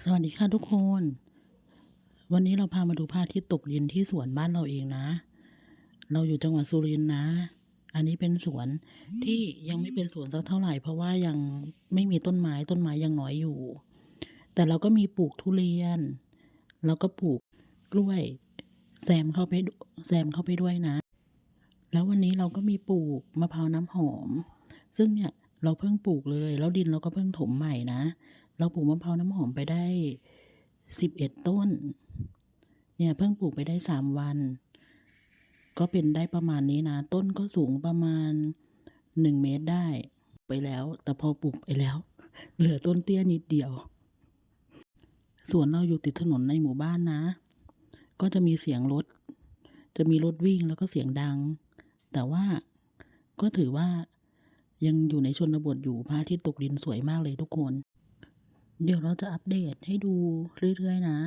สวัสดีค่ะทุกคน วันนี้เราพามาดูพระอาทิตย์ตกดินที่สวนบ้านเราเองนะ เราอยู่จังหวัดสุรินทร์นะ อันนี้เป็นสวนที่ยังไม่เป็นสวนสักเท่าไหร่ เพราะว่ายังไม่มีต้นไม้ต้นไม้ยังน้อยอยู่ แต่เราก็มีปลูกทุเรียน แล้วก็ปลูกกล้วยแซมเข้าไปแซมเข้าไปด้วยนะ แล้ววันนี้เราก็มีปลูกมะพร้าวน้ำหอม ซึ่งเนี่ยเราเพิ่งปลูกเลย แล้วดินเราก็เพิ่งถมใหม่นะ เราปลูกมะพร้าวน้ำหอมไปได้สิบเอ็ดต้น เนี่ยเพิ่งปลูกไปได้สามวัน ก็เป็นได้ประมาณนี้นะ ต้นก็สูงประมาณหนึ่งเมตรได้ ไปแล้ว แต่พอปลูกไปแล้ว เหลือต้นเตี้ยนิดเดียวสวนเราอยู่ติดถนนในหมู่บ้านนะ ก็จะมีเสียงรถ จะมีรถวิ่งแล้วก็เสียงดัง แต่ว่าก็ถือว่ายังอยู่ในชนบทอยู่พระอาทิตย์ตกดินสวยมากเลยทุกคน เดี๋ยวเราจะอัปเดตให้ดูเรื่อยๆนะ